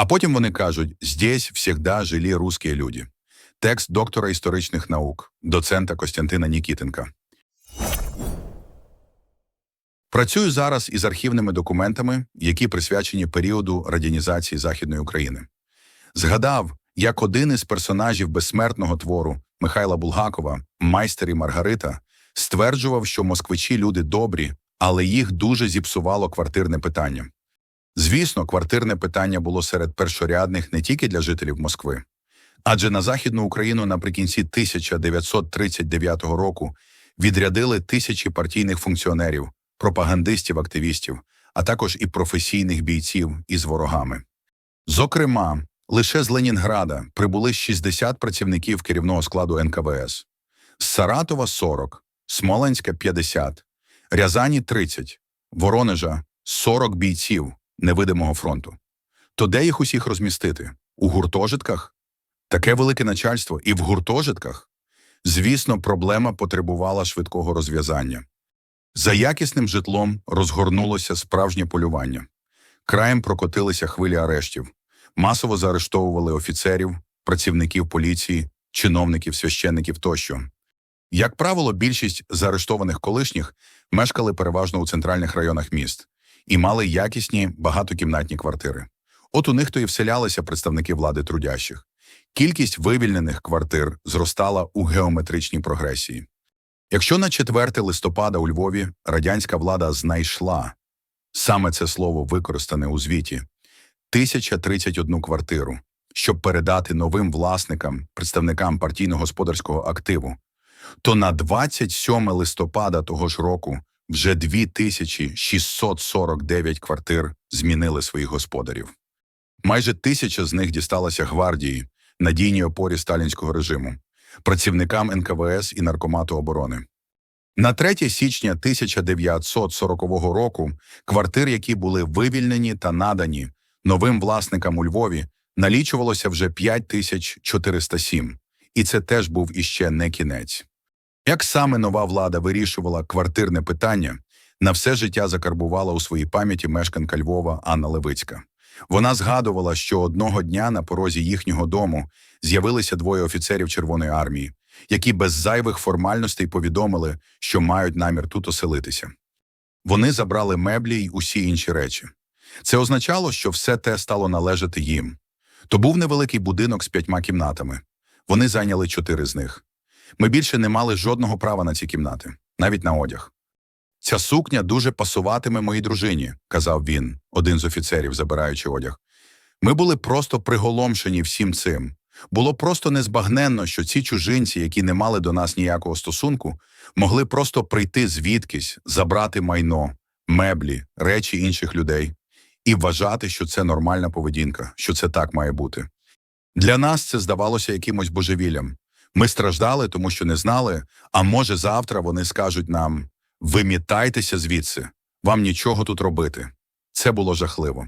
А потім вони кажуть: здесь всегда жили русські люди. Текст доктора історичних наук, доцента Костянтина Нікітенка. Працюю зараз із архівними документами, які присвячені періоду радянізації Західної України. Згадав, як один із персонажів безсмертного твору Михайла Булгакова, майстер і Маргарита, стверджував, що москвичі люди добрі, але їх дуже зіпсувало квартирне питання. Звісно, квартирне питання було серед першорядних не тільки для жителів Москви. Адже на Західну Україну наприкінці 1939 року відрядили тисячі партійних функціонерів, пропагандистів, активістів, а також і професійних бійців із ворогами. Зокрема, лише з Ленінграда прибули 60 працівників керівного складу НКВС, з Саратова 40, Смоленська 50, Рязані 30, Воронежа 40 бійців невидимого фронту. То де їх усіх розмістити? У гуртожитках? Таке велике начальство і в гуртожитках? Звісно, проблема потребувала швидкого розв'язання. За якісним житлом розгорнулося справжнє полювання. Краєм прокотилися хвилі арештів, масово заарештовували офіцерів, працівників поліції, чиновників, священників тощо. Як правило, більшість заарештованих колишніх мешкали переважно у центральних районах міст і мали якісні багатокімнатні квартири. От у них то і вселялися представники влади трудящих. Кількість вивільнених квартир зростала у геометричній прогресії. Якщо на 4 листопада у Львові радянська влада знайшла саме це слово використане у звіті 1031 квартиру, щоб передати новим власникам, представникам партійно-господарського активу, то на 27 листопада того ж року вже 2649 квартир змінили своїх господарів. Майже тисяча з них дісталася гвардії, надійній опорі сталінського режиму, працівникам НКВС і Наркомату оборони. На 3 січня 1940 року квартир, які були вивільнені та надані новим власникам у Львові, налічувалося вже 5407, і це теж був іще не кінець. Як саме нова влада вирішувала квартирне питання, на все життя закарбувала у своїй пам'яті мешканка Львова Анна Левицька. Вона згадувала, що одного дня на порозі їхнього дому з'явилися двоє офіцерів Червоної армії, які без зайвих формальностей повідомили, що мають намір тут оселитися. Вони забрали меблі й усі інші речі. Це означало, що все те стало належати їм. То був невеликий будинок з п'ятьма кімнатами. Вони зайняли чотири з них. Ми більше не мали жодного права на ці кімнати, навіть на одяг. Ця сукня дуже пасуватиме моїй дружині, казав він, один з офіцерів, забираючи одяг. Ми були просто приголомшені всім цим. Було просто незбагненно, що ці чужинці, які не мали до нас ніякого стосунку, могли просто прийти звідкись, забрати майно, меблі, речі інших людей і вважати, що це нормальна поведінка, що це так має бути. Для нас це здавалося якимось божевіллям. Ми страждали, тому що не знали, а може завтра вони скажуть нам вимітайтеся звідси, вам нічого тут робити. Це було жахливо.